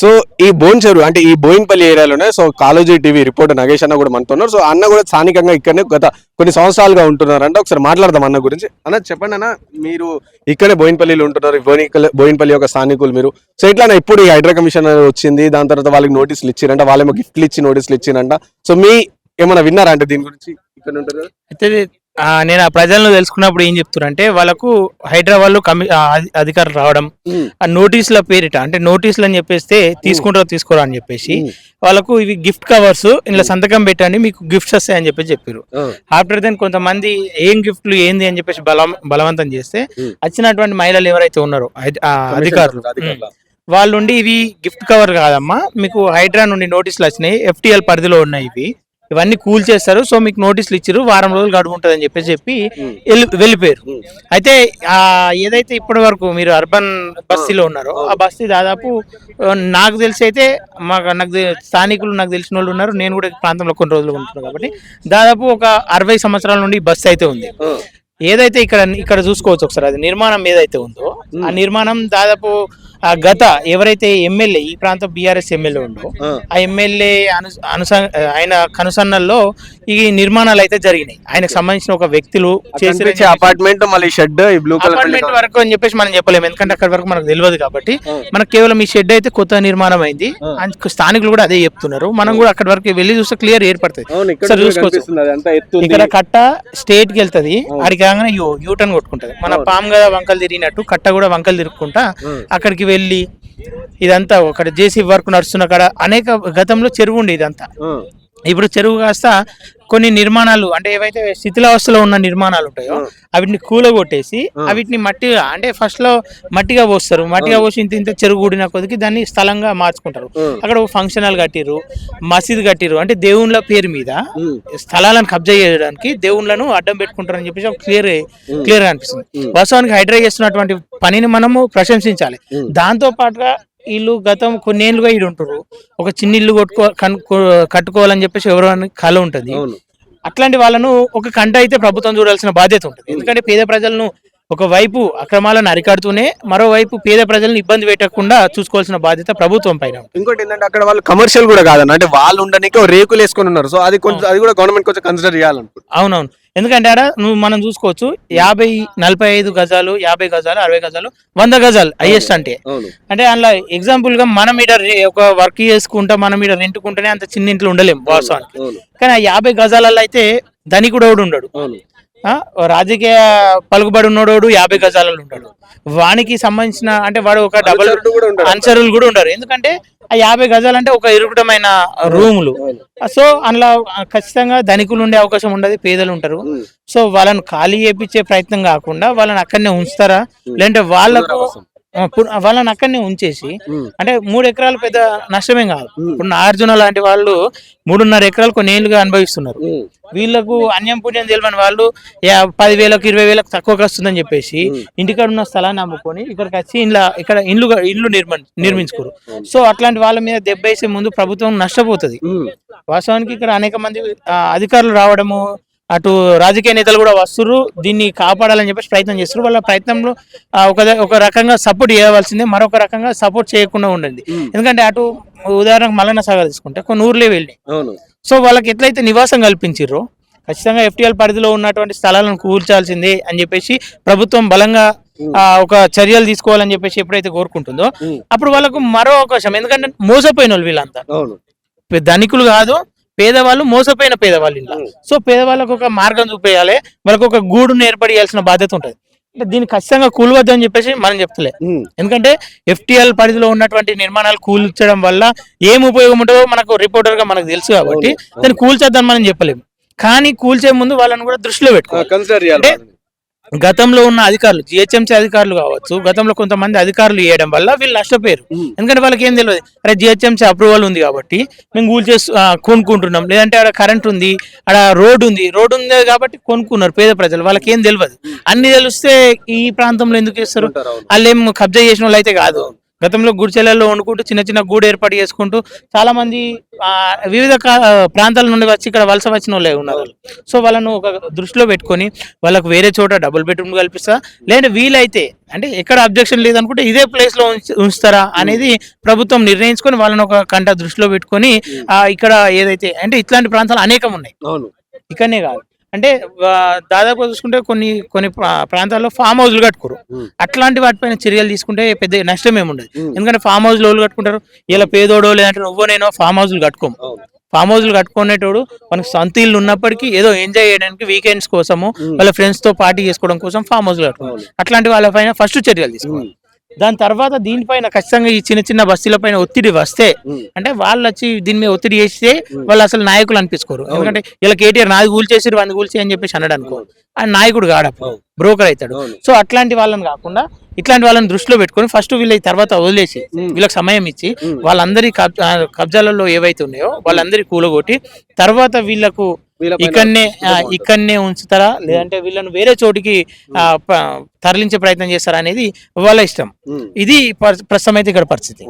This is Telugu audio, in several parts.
సో ఈ బోన్ చెరువు అంటే ఈ బోయిన్పల్లి ఏరియాలోనే so college TV reporter Nagesh అన్న కూడా మనతో ఉన్నారు. సో అన్న కూడా స్థానికంగా ఇక్కడనే గత కొన్ని సంవత్సరాలుగా ఉంటున్నారంటే. ఒకసారి మాట్లాడదాం అన్న గురించి. అన్న చెప్పండి అన్న మీరు ఇక్కడే బోయిన్పల్లిలో ఉంటున్నారు. బోయిన్పల్లి యొక్క స్థానికులు మీరు. సో ఇట్లా ఇప్పుడు ఈ హైడ్రా కమిషన్ వచ్చింది దాని తర్వాత వాళ్ళకి నోటీసులు ఇచ్చిరంట వాళ్ళేమో గిఫ్ట్లు ఇచ్చి నోటీసులు ఇచ్చిరంట. సో మీ ఏమైనా విన్నారా అంటే దీని గురించి? ఇక్కడ ఉంటారు అయితే నేను ఆ ప్రజలను తెలుసుకున్నప్పుడు ఏం చెప్తున్నారంటే వాళ్ళకు హైదరాబాద్లో కమి అధికారులు రావడం ఆ నోటీసుల పేరిట అంటే నోటీసులు అని చెప్పేస్తే తీసుకుంటారో తీసుకోరా అని చెప్పేసి. వాళ్ళకు ఇవి గిఫ్ట్ కవర్స్ ఇలా సంతకం పెట్టండి మీకు గిఫ్ట్స్ వస్తాయి అని చెప్పేసి చెప్పారు ఆఫ్టర్ దెన్ కొంతమంది ఏం గిఫ్ట్లు ఏంది అని చెప్పేసి బలం బలవంతం చేస్తే. వచ్చినటువంటి మహిళలు ఎవరైతే ఉన్నారో అధికారులు అధికారులు. ఉమ్. వాళ్ళు ఉండి ఇవి గిఫ్ట్ కవర్ కాదమ్మా మీకు హైడ్రా నుండి నోటీసులు వచ్చినాయి ఎఫ్టిఎల్ పరిధిలో ఉన్నాయి ఇవి ఇవన్నీ కూల్ చేస్తారు. సో మీకు నోటీసులు ఇచ్చారు వారం రోజులు గడువు ఉంటుంది అని చెప్పేసి చెప్పి వెళ్ళిపోయారు. అయితే ఆ ఏదైతే ఇప్పటి వరకు మీరు అర్బన్ బస్తీలో ఉన్నారో ఆ బస్తీ దాదాపు నాకు తెలిసి అయితే మాకు నాకు స్థానికులు నాకు తెలిసిన వాళ్ళు ఉన్నారు. నేను కూడా ప్రాంతంలో కొన్ని రోజులు ఉంటున్నాను కాబట్టి. దాదాపు ఒక అరవై సంవత్సరాల నుండి ఈ బస్సు అయితే ఉంది. ఏదైతే ఇక్కడ ఇక్కడ చూసుకోవచ్చు ఒకసారి అది నిర్మాణం ఏదైతే ఉందో ఆ నిర్మాణం దాదాపు ఆ గత ఎవరైతే ఎమ్మెల్యే ఈ ప్రాంతం బీఆర్ఎస్ ఎమ్మెల్యే ఉందో ఆ. ఎమ్మెల్యే అను అనుస ఆయన కనుసన్నల్లో ఈ నిర్మాణాలు అయితే జరిగినాయి. ఆయనకు సంబంధించిన ఒక వ్యక్తులు చేసిన చేసి అపార్ట్మెంట్ మళ్ళీ షెడ్ బ్లూ అపార్ట్మెంట్ వరకు అని చెప్పేసి మనం చెప్పలేము. ఎందుకంటే అక్కడ వరకు మనకు తెలియదు కాబట్టి. మనకు కేవలం ఈ షెడ్ అయితే కొత్త నిర్మాణం అయింది. స్థానికులు కూడా అదే చెప్తున్నారు. మనం కూడా అక్కడి వరకు వెళ్ళి చూస్తే క్లియర్ ఏర్పడుతుంది. కూడా చూసుకోవచ్చు. ఇక్కడ కట్ట స్టేట్కి వెళ్తది. అడిగి కాగానే యూ యూటర్న్ కొట్టుకుంటది. మన. పాము కదా వంకలు తిరిగినట్టు కట్ట కూడా వంకలు తిరుక్కుంటా. అక్కడికి వెళ్ళి ఇదంతా ఒకటి జేసీ వర్క్ నడుస్తున్న కాడ అనేక గతంలో చెరువు ఉండే ఇదంతా. ఇప్పుడు చెరువు కాస్త కొన్ని నిర్మాణాలు అంటే ఏవైతే శిథిలావస్థలో ఉన్న నిర్మాణాలు ఉంటాయో. అవిటిని కూలగొట్టేసి. అవిటిని మట్టిగా అంటే ఫస్ట్లో మట్టిగా పోస్తారు మట్టిగా పోసి ఇంత ఇంత చెరువు కూడిన కొద్దికి దాన్ని స్థలంగా మార్చుకుంటారు. అక్కడ ఫంక్షన్ హాల్ కట్టిరు మసీద్ కట్టిరు అంటే దేవుళ్ళ పేరు మీద. స్థలాలను కబ్జా చేయడానికి దేవుళ్ళను అడ్డం పెట్టుకుంటారని చెప్పేసి ఒక క్లియర్ క్లియర్ అనిపిస్తుంది. వాస్తవానికి హైడ్రా చేస్తున్నటువంటి పనిని మనము ప్రశంసించాలి. దాంతో పాటుగా వీళ్ళు గతం కొన్నేళ్ళుగా ఈడు ఉంటారు ఒక చిన్న ఇల్లు కొట్టుకో కట్టుకోవాలని చెప్పేసి ఎవరో అని కళ ఉంటుంది అట్లాంటి వాళ్ళను ఒక కంట అయితే ప్రభుత్వం చూడాల్సిన బాధ్యత ఉంటుంది. ఎందుకంటే పేద ప్రజలను ఒక వైపు అక్రమాలను అరికడుతూనే మరోవైపు పేద ప్రజలను ఇబ్బంది పెట్టకుండా చూసుకోవాల్సిన బాధ్యత ప్రభుత్వం పైన. ఇంకోటి ఏంటంటే అక్కడ వాళ్ళు కమర్షియల్ కూడా కాదన్న. అంటే వాళ్ళు ఉండడానికి రేకులు వేసుకొని ఉన్నారు. సో అది కొంచెం అది కూడా గవర్నమెంట్ కొంచెం కన్సిడర్ చేయాలనుకుంటున్నాను అవునవును. ఎందుకంటే ఆడ నువ్వు మనం చూసుకోవచ్చు యాభై నలభై ఐదు గజాలు యాభై గజాలు అరవై గజాలు వంద గజాలు హైయెస్ట్ అంటే. అంటే అందులో ఎగ్జాంపుల్గా మనం రే- ఒక వర్క్ చేసుకుంటా మనం ఈడ రెంట్కుంటేనే అంత చిన్న ఇంట్లో ఉండలేం వాస్తవానికి. కానీ ఆ యాభై గజాలలో అయితే ధనికుడు ఉండడు? రాజకీయ పలుకుబడి ఉన్నోడు యాభై గజాలలో ఉంటాడు. వానికి సంబంధించిన అంటే వాడు ఒక డబల్. అనుచరులు కూడా ఉండరు ఎందుకంటే ఆ యాభై గజాలు అంటే ఒక ఇరుకుటమైన రూములు. సో అందులో ఖచ్చితంగా ధనికులు ఉండే అవకాశం ఉండదు పేదలు ఉంటారు. సో వాళ్ళని ఖాళీ చేపించే ప్రయత్నం కాకుండా వాళ్ళని అక్కడనే ఉంచుతారా? లేదంటే వాళ్ళకు వాళ్ళని అక్కడనే ఉంచేసి. అంటే మూడు ఎకరాలు పెద్ద నష్టమేం కాదు. ఇప్పుడు నాగార్జున లాంటి వాళ్ళు మూడున్నర ఎకరాలు కొన్ని ఏళ్ళుగా అనుభవిస్తున్నారు. వీళ్ళకు అన్యం పుణ్యం తెలియని వాళ్ళు యా- పదివేలకు ఇరవై వేలకు తక్కువకి వస్తుందని చెప్పేసి. ఇంటికాడ ఉన్న స్థలాన్ని అమ్ముకొని ఇక్కడికి వచ్చి ఇలా ఇక్కడ ఇల్లు ఇల్లు నిర్మ నిర్మించుకోరు సో అట్లాంటి వాళ్ళ మీద దెబ్బేసే ముందు ప్రభుత్వం నష్టపోతుంది. వాస్తవానికి ఇక్కడ అనేక మంది అధికారులు రావడము అటు రాజకీయ నేతలు కూడా వస్తున్నారు దీన్ని కాపాడాలని చెప్పేసి ప్రయత్నం చేస్తారు వాళ్ళ ప్రయత్నంలో ఒక ఒక రకంగా సపోర్ట్ చేయవలసిందే మరొక రకంగా సపోర్ట్ చేయకుండా ఉండండి. ఎందుకంటే అటు ఉదాహరణకు మల్లన్న సాగర్ తీసుకుంటే కొన్ని ఊర్లే వెళ్ళి సో వాళ్ళకి ఎట్లయితే నివాసం కల్పించారో ఖచ్చితంగా ఎఫ్టీఎల్ పరిధిలో ఉన్నటువంటి స్థలాలను కూల్చాల్సిందే అని చెప్పేసి ప్రభుత్వం బలంగా ఆ, ఒక చర్యలు తీసుకోవాలని చెప్పేసి ఎప్పుడైతే కోరుకుంటుందో. అప్పుడు వాళ్ళకు మరో అవకాశం. ఎందుకంటే మోసపోయిన వాళ్ళు వీళ్ళంతా. ధనికులు కాదు పేదవాళ్ళు మోసపోయిన పేదవాళ్ళు ఉమ్. సో పేదవాళ్ళకు ఒక మార్గం చూపేయాలి వాళ్ళకు ఒక గూడును ఏర్పడేయాల్సిన బాధ్యత ఉంటుంది అంటే దీన్ని ఖచ్చితంగా కూలవద్దు అని చెప్పేసి మనం చెప్తలే. ఎందుకంటే ఎఫ్టిఎల్ పరిధిలో ఉన్నటువంటి నిర్మాణాలు కూల్చడం వల్ల ఏం ఉపయోగం ఉంటుందో మనకు రిపోర్టర్గా మనకు తెలుసు కాబట్టి. దాన్ని కూల్చేద్దని మనం చెప్పలేము కానీ కూల్చే ముందు వాళ్ళని కూడా దృష్టిలో పెట్టుకోవాలి గతంలో ఉన్న అధికారులు జిహెచ్ఎంసీ అధికారులు కావచ్చు గతంలో కొంతమంది అధికారులు ఇవ్వడం వల్ల వీళ్ళు నష్టపోయారు. ఎందుకంటే వాళ్ళకి ఏం తెలియదు అరే జిహెచ్ఎంసీ అప్రూవల్ ఉంది కాబట్టి మేము కూల్ చేసి కొనుక్కుంటున్నాం. లేదంటే ఆడ కరెంట్ ఉంది ఆడ రోడ్ ఉంది రోడ్ ఉంది కాబట్టి కొనుక్కున్నారు పేద ప్రజలు వాళ్ళకి ఏం తెలియదు అన్ని తెలిస్తే ఈ ప్రాంతంలో ఎందుకు చేస్తారు. వాళ్ళు ఏం కబ్జా చేసిన వాళ్ళు అయితే కాదు. గతంలో గుడిచెలలో వండుకుంటూ చిన్న చిన్న గూడు ఏర్పాటు చేసుకుంటూ చాలా మంది ఆ, వివిధ ప్రాంతాల నుండి వచ్చి ఇక్కడ వలస వచ్చిన వాళ్ళే ఉన్నారు. సో వాళ్ళను ఒక దృష్టిలో పెట్టుకొని వాళ్ళకు వేరే చోట డబుల్ బెడ్రూమ్ కల్పిస్తా. లేదా వీలైతే అంటే ఎక్కడ అబ్జెక్షన్ లేదనుకుంటే ఇదే ప్లేస్లో ఉంచ- ఉంచుతారా అనేది ప్రభుత్వం నిర్ణయించుకొని వాళ్ళని ఒక కంట దృష్టిలో పెట్టుకొని ఆ, ఇక్కడ ఏదైతే అంటే ఇట్లాంటి ప్రాంతాలు అనేకం ఉన్నాయి. ఇక్కడనే కాదు. అంటే దాదాపు చూసుకుంటే కొన్ని కొన్ని ప్రా- ప్రాంతాల్లో ఫామ్ హౌస్లు కట్టుకోరు. అట్లాంటి వాటిపైన చర్యలు తీసుకుంటే పెద్ద నష్టం ఏముండదు. ఎందుకంటే ఫామ్ హౌస్లో కట్టుకుంటారు ఇలా పేదోడో లేదంటే నువ్వో నేను ఫామ్ హౌస్లు కట్టుకోము. ఫామ్ హౌస్లు కట్టుకునేటోడు మనకు సొంత ఇల్లు ఉన్నప్పటికీ ఏదో ఎంజాయ్ చేయడానికి వీకెండ్స్ కోసము. వాళ్ళ ఫ్రెండ్స్తో పార్టీ చేసుకోవడం కోసం ఫామ్ హౌస్లు కట్టుకోవాలి. అట్లాంటి వాళ్ళ పైన ఫస్ట్ చర్యలు తీసుకోవాలి దాని తర్వాత దీనిపైన ఖచ్చితంగా ఈ చిన్న చిన్న బస్తీల పైన ఒత్తిడి వస్తే అంటే వాళ్ళు వచ్చి దీని మీద ఒత్తిడి చేస్తే వాళ్ళు అసలు నాయకులు అనిపించుకోరు. ఎందుకంటే ఇలా కేటీఆర్ నాది కూల్చేసి వంద కూల్చి అని చెప్పేసి అన్నాడు అనుకో. ఆ నాయకుడు కాడప్పుడు. బ్రోకర్ అవుతాడు. సో అట్లాంటి వాళ్ళని కాకుండా ఇట్లాంటి వాళ్ళని దృష్టిలో పెట్టుకొని ఫస్ట్ వీళ్ళ తర్వాత వదిలేసి వీళ్ళకి సమయం ఇచ్చి. వాళ్ళందరి కబ్జాలలో ఏవైతే ఉన్నాయో వాళ్ళందరి కూలగొట్టి తర్వాత వీళ్ళకు ఇక్కడనే. ఇక్కడనే ఉంచుతారా? లేదంటే వీళ్ళని వేరే చోటికి తరలించే ప్రయత్నం చేస్తారా అనేది వాళ్ళ ఇష్టం. ఇది పర్- ప్రస్తుతం అయితే ఇక్కడ పరిస్థితి.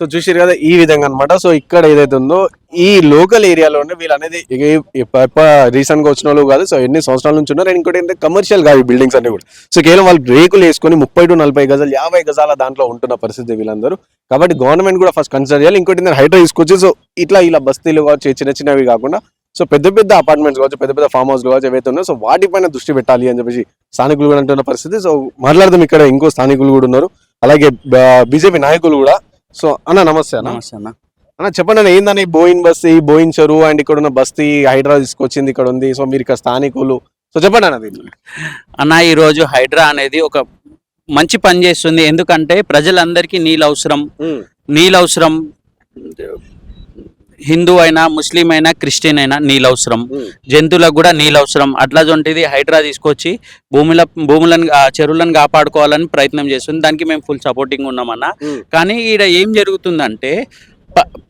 సో చూసారు కదా ఈ విధంగా అన్నమాట. సో ఇక్కడ ఏదైతే ఉందో ఈ లోకల్ ఏరియాలోనే వీళ్ళు అనేది రీసెంట్గా వచ్చిన వాళ్ళు కాదు. సో ఎన్ని సంవత్సరాల నుంచి ఉన్నారు? ఇంకోటి ఏంటంటే కమర్షియల్ కాదు ఈ బిల్డింగ్స్ అన్ని కూడా. సో కేవలం వాళ్ళు రేకులు వేసుకొని ముప్పై టు నలభై గజాలు యాభై గజాల దాంట్లో ఉంటున్న పరిస్థితి వీళ్ళందరూ. కాబట్టి గవర్నమెంట్ కూడా ఫస్ట్ కన్సిడర్ చేయాలి. ఇంకోటి హైడ్రా తీసుకొచ్చి సో ఇట్లా ఇలా బస్తీలు కావచ్చు చిన్న చిన్నవి కాకుండా సో పెద్ద పెద్ద అపార్ట్మెంట్స్ కావచ్చు పెద్ద పెద్ద ఫామ్ హౌస్ కావచ్చు ఏవైతే ఉన్నాయో సో వాటిపైన దృష్టి పెట్టాలి అని చెప్పేసి స్థానికులు కూడా అంటున్న పరిస్థితి. సో మాట్లాడదాం ఇక్కడ ఇంకో స్థానికులు కూడా ఉన్నారు. అలాగే బీజేపీ నాయకులు కూడా. సో అన్న నమస్తే అన్న. నమస్తే అన్న. అన్న చెప్పండి అన్న ఏందని బోయిన్ బస్తీ బోయిన్ చెరువు అండ్ ఇక్కడ ఉన్న బస్తీ హైడ్రా తీసుకొచ్చింది ఇక్కడ ఉంది. సో మీరు ఇక్కడ స్థానికులు. సో చెప్పండి అన్న దీన్ని. అన్న ఈ రోజు హైడ్రా అనేది ఒక మంచి పని చేస్తుంది. ఎందుకంటే ప్రజలందరికీ నీళ్ళు అవసరం. నీళ్ళు అవసరం. హిందూ అయినా ముస్లిం అయినా క్రిస్టియన్ అయినా నీళ్ళు అవసరం జంతువులకు కూడా నీళ్ళు అవసరం అట్లాంటిది హైడ్రా తీసుకొచ్చి భూముల భూములను చెరువులను కాపాడుకోవాలని ప్రయత్నం చేస్తుంది. దానికి మేము ఫుల్ సపోర్టింగ్ ఉన్నామన్న. కానీ ఈడ ఏం జరుగుతుందంటే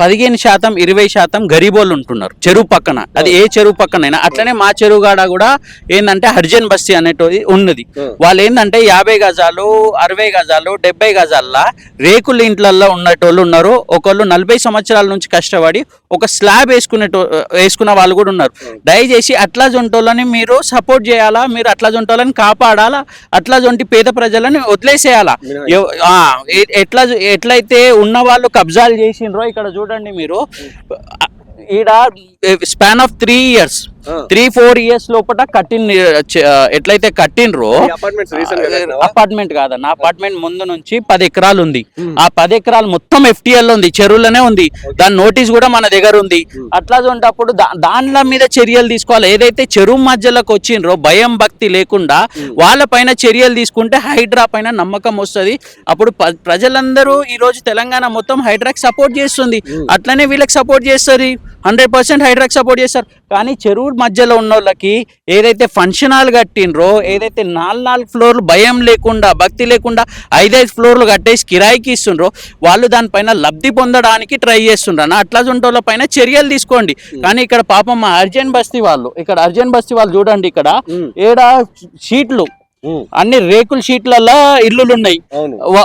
పదిహేను శాతం ఇరవై శాతం గరీబోళ్ళు ఉంటున్నారు చెరువు పక్కన. అది ఏ చెరువు పక్కనైనా. అట్లనే మా చెరువు కాడ కూడా ఏంటంటే హర్జన్ బస్తీ అనేటిది ఉన్నది. వాళ్ళు ఏంటంటే యాభై గజాలు అరవై గజాలు డెబ్బై గజాల రేకుల ఇంట్లల్లో ఉన్నటోళ్ళు ఉన్నారు. ఒకళ్ళు నలభై సంవత్సరాల నుంచి కష్టపడి ఒక స్లాబ్ వేసుకునేటో వేసుకున్న వాళ్ళు కూడా ఉన్నారు. దయచేసి అట్లా జొంటోళ్ళని మీరు సపోర్ట్ చేయాలా? మీరు అట్లా జొంటోళ్ళని కాపాడాలా? అట్లా జొంటి పేద ప్రజలని వదిలేసేయాలా? ఎట్లా ఎట్లయితే ఉన్న వాళ్ళు కబ్జాలు చేసిండ్రో ఇక్కడ చూడండి మీరు. ఈడ span of three years three four years లోపల కట్టిన ఎట్లయితే కట్టిండ్రో అపార్ట్మెంట్ కాదన్న అపార్ట్మెంట్ ముందు నుంచి పది ఎకరాలు ఉంది. ఆ పది ఎకరాలు మొత్తం ఎఫ్టీఎల్ ఉంది చెరువులోనే ఉంది. దాని నోటీస్ కూడా మన దగ్గర ఉంది. అట్లా ఉన్నప్పుడు దానిల మీద చర్యలు తీసుకోవాలి. ఏదైతే చెరువు మధ్యలోకి వచ్చిండ్రో భయం భక్తి లేకుండా వాళ్ళ పైన చర్యలు తీసుకుంటే హైడ్రా పైన నమ్మకం వస్తుంది. అప్పుడు ప్రజలందరూ ఈ రోజు తెలంగాణ మొత్తం హైడ్రాకి సపోర్ట్ చేస్తుంది. అట్లనే వీళ్ళకి సపోర్ట్ చేస్తుంది. హండ్రెడ్ పర్సెంట్ హైడ్రాకి సపోర్ట్ చేస్తారు. కానీ చెరువు మధ్యలో ఉన్న వాళ్ళకి ఏదైతే ఫంక్షన్ హాల్ కట్టిండ్రో ఏదైతే నాలుగు నాలుగు ఫ్లోర్లు భయం లేకుండా భక్తి లేకుండా ఐదైదు ఫ్లోర్లు కట్టేసి కిరాయికి ఇస్తుండ్రో వాళ్ళు దానిపైన లబ్ధి పొందడానికి ట్రై చేస్తుండ్రు. అన్న అట్లా వాళ్ళ పైన చర్యలు తీసుకోండి. కానీ ఇక్కడ పాపం అర్జెంట్ బస్తీ వాళ్ళు ఇక్కడ అర్జెంట్ బస్తీ వాళ్ళు చూడండి ఇక్కడ. ఏడ షీట్లు అన్ని రేకుల షీట్లలో ఇల్లులు ఉన్నాయి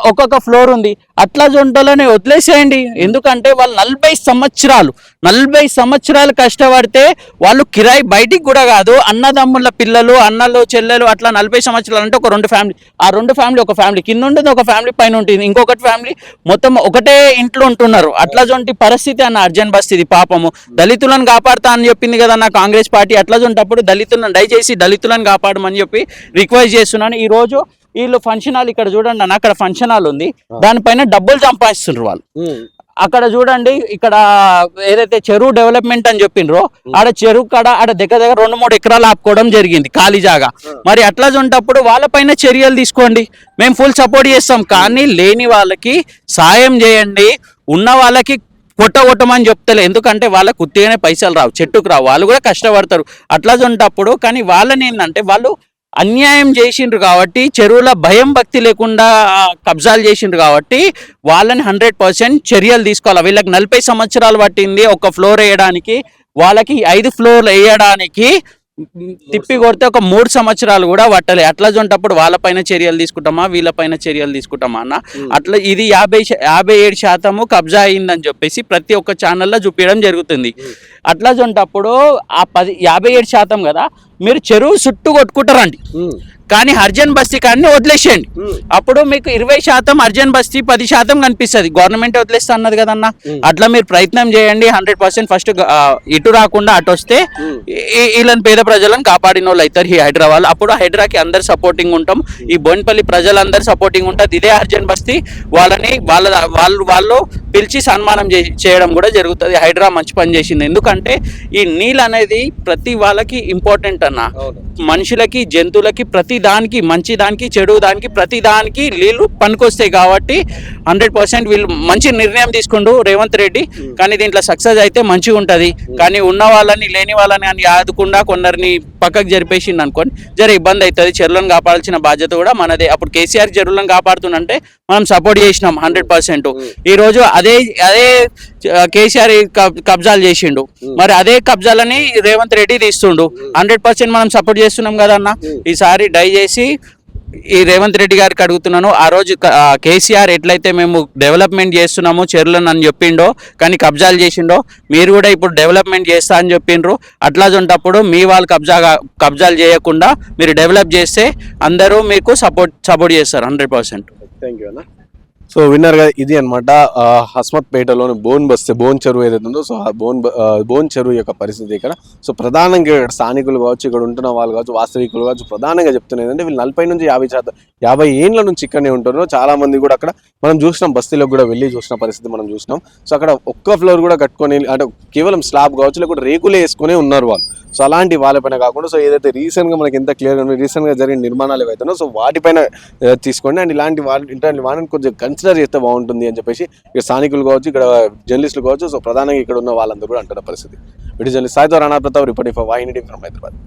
ఒక్కొక్క ఫ్లోర్ ఉంది. అట్లా జొంటలని వదిలేసేయండి. ఎందుకంటే వాళ్ళు నలభై సంవత్సరాలు నలభై సంవత్సరాలు కష్టపడితే వాళ్ళు కిరాయి బయటికి కూడా కాదు. అన్నదమ్ముల పిల్లలు అన్నలు చెల్లెలు అట్లా నలభై సంవత్సరాలు అంటే ఒక రెండు ఫ్యామిలీ ఆ రెండు ఫ్యామిలీ ఒక ఫ్యామిలీ కింద ఉంటుంది ఒక ఫ్యామిలీ పైన ఉంటుంది ఇంకొకటి ఫ్యామిలీ మొత్తం ఒకటే ఇంట్లో ఉంటున్నారు. అట్లా జొంటి పరిస్థితి అన్న అర్జున్ బస్తీది పాపము. దళితులను కాపాడుతా అని చెప్పింది కదా నా కాంగ్రెస్ పార్టీ. అట్లా జొంటప్పుడు దళితులను దయచేసి దళితులను కాపాడమని చెప్పి రిక్వెస్ట్ చేస్తున్నాను. ఈ రోజు వీళ్ళు ఫంక్షన్ హాల్ ఇక్కడ చూడండి అన్న అక్కడ ఫంక్షన్ హాల్ ఉంది. దానిపైన డబ్బులు సంపాదిస్తున్నారు వాళ్ళు. అక్కడ చూడండి ఇక్కడ ఏదైతే చెరువు డెవలప్మెంట్ అని చెప్పిండ్రో ఆడ చెరువు కాడ ఆడ దగ్గర దగ్గర రెండు మూడు ఎకరాలు ఆపుకోవడం జరిగింది ఖాళీ జాగా. మరి అట్లా ఉంటప్పుడు వాళ్ళపైన చర్యలు తీసుకోండి. మేము ఫుల్ సపోర్ట్ చేస్తాం. కానీ లేని వాళ్ళకి సాయం చేయండి. ఉన్న వాళ్ళకి కొట్ట కొట్టమని చెప్తలే. ఎందుకంటే వాళ్ళకు ఉత్తిగానే పైసలు రావు చెట్టుకు రావు. వాళ్ళు కూడా కష్టపడతారు. అట్లా ఉంటప్పుడు కానీ వాళ్ళని ఏంటంటే వాళ్ళు అన్యాయం చేసిండ్రు కాబట్టి చెరువుల భయం భక్తి లేకుండా కబ్జాలు చేసిండ్రు కాబట్టి వాళ్ళని హండ్రెడ్ పర్సెంట్ చర్యలు తీసుకోవాలి. వీళ్ళకి నలభై సంవత్సరాలు పట్టింది ఒక ఫ్లోర్ వేయడానికి. వాళ్ళకి ఐదు ఫ్లోర్లు వేయడానికి తిప్పి కొడితే ఒక మూడు సంవత్సరాలు కూడా పట్టలే. అట్లా జొంటప్పుడు వాళ్ళపైన చర్యలు తీసుకుంటామా వీళ్ళపైన చర్యలు తీసుకుంటామా అన్న? అట్లా ఇది యాభై యాభై ఏడు శాతము కబ్జా అయిందని చెప్పేసి ప్రతి ఒక్క ఛానల్లో చూపించడం జరుగుతుంది. అట్లా జొంటప్పుడు ఆ పది యాభై ఏడు శాతం కదా మీరు చెరువు చుట్టూ కొట్టుకుంటారండి. కానీ హర్జన్ బస్తీ కానీ వదిలేసేయండి. అప్పుడు మీకు ఇరవై శాతం అర్జన్ బస్తీ పది శాతం కనిపిస్తుంది. గవర్నమెంట్ వదిలేస్తా అన్నది కదన్న? అట్లా మీరు ప్రయత్నం చేయండి. హండ్రెడ్ పర్సెంట్ ఫస్ట్ ఇటు రాకుండా అటు వస్తే వీళ్ళని పేద ప్రజలను కాపాడిన వాళ్ళు అవుతారు ఈ హైదరాబాద్. అప్పుడు హైదరాకి అందరు సపోర్టింగ్ ఉంటాం. ఈ బోయినపల్లి ప్రజలందరూ సపోర్టింగ్ ఉంటుంది ఇదే అర్జన్ బస్తీ. వాళ్ళని వాళ్ళ వాళ్ళు వాళ్ళు పిలిచి సన్మానం చేయడం కూడా జరుగుతుంది. హైడ్రా మంచి పని చేసింది. ఎందుకంటే ఈ నీళ్ళు అనేది ప్రతి వాళ్ళకి ఇంపార్టెంట్ అన్న. మనుషులకి జంతువులకి ప్రతి దానికి మంచి దానికి చెడు దానికి ప్రతి దానికి నీళ్ళు పనికొస్తాయి కాబట్టి హండ్రెడ్ పర్సెంట్ వీళ్ళు మంచి నిర్ణయం తీసుకుండు రేవంత్ రెడ్డి. కానీ దీంట్లో సక్సెస్ అయితే మంచిగా ఉంటుంది. కానీ ఉన్న వాళ్ళని లేని వాళ్ళని అని ఆదుకుండా కొందరిని పక్కకు జరిపేసింది అనుకోని జర ఇబ్బంది అవుతుంది. చెరువులను కాపాడాల్సిన బాధ్యత కూడా మనదే. అప్పుడు కేసీఆర్ చెరువులను కాపాడుతుందంటే మనం సపోర్ట్ చేసినాం హండ్రెడ్ పర్సెంట్. ఈ రోజు అదే అదే కేసీఆర్ కబ్జాలు చేసిండు. మరి అదే కబ్జాలని రేవంత్ రెడ్డి తీస్తుండు. హండ్రెడ్ పర్సెంట్ మనం సపోర్ట్ చేస్తున్నాం కదా అన్న? ఈసారి డై చేసి ఈ రేవంత్ రెడ్డి గారికి అడుగుతున్నాను ఆ రోజు కేసీఆర్ ఎట్లయితే మేము డెవలప్మెంట్ చేస్తున్నాము చెరువులను అని చెప్పిండో కానీ కబ్జాలు చేసిండో మీరు కూడా ఇప్పుడు డెవలప్మెంట్ చేస్తా అని చెప్పిండ్రు. అట్లా ఉన్నప్పుడు మీ వాళ్ళు కబ్జా కబ్జాలు చేయకుండా మీరు డెవలప్ చేస్తే అందరూ మీకు సపోర్ట్ సపోర్ట్ చేస్తారు హండ్రెడ్ పర్సెంట్. థ్యాంక్ యూ అన్న. సో విన్నర్ కదా ఇది అనమాట హస్మత్ పేటలోని బోన్ బస్తే బోన్ చెరువు ఏదైతే ఉందో సో ఆ బోన్ బోన్ చెరువు యొక్క పరిస్థితి ఇక్కడ. సో ప్రధానంగా ఇక్కడ స్థానికులు కావచ్చు ఇక్కడ ఉంటున్న వాళ్ళు కావచ్చు వాస్తవికులు కావచ్చు ప్రధానంగా చెప్తున్నది ఏంటంటే వీళ్ళు నలభై నుంచి యాభై శాతం యాభై ఏండ్ల నుంచి ఇక్కడనే ఉంటున్నారు. చాలా మంది కూడా అక్కడ మనం చూసినాం బస్తీలకు కూడా వెళ్ళి చూసిన పరిస్థితి మనం చూసినాం. సో అక్కడ ఒక్క ఫ్లోర్ కూడా కట్టుకొని అంటే కేవలం స్లాబ్ కావచ్చు లేకుంటే రేకులే వేసుకునే ఉన్నారు వాళ్ళు. సో అలాంటి వాళ్ళపైన కాకుండా సో ఏదైతే రీసెంట్గా మనకి ఎంత క్లియర్గా రీసెంట్గా జరిగిన నిర్మాణాలు ఏవైతే సో వాటిపైన తీసుకోండి. అండ్ ఇలాంటి వాళ్ళు ఇట్లాంటి వాళ్ళని కొంచెం కన్సిడర్ చేస్తే బాగుంటుంది అని చెప్పేసి ఇక్కడ స్థానికులు కావచ్చు ఇక్కడ జర్నలిస్టులు కావచ్చు సో ప్రధానంగా ఇక్కడ ఉన్న వాళ్ళందరూ కూడా అంటున్న పరిస్థితి. వీటి సాయితో Rana Pratap reporting for Vahini from Hyderabad.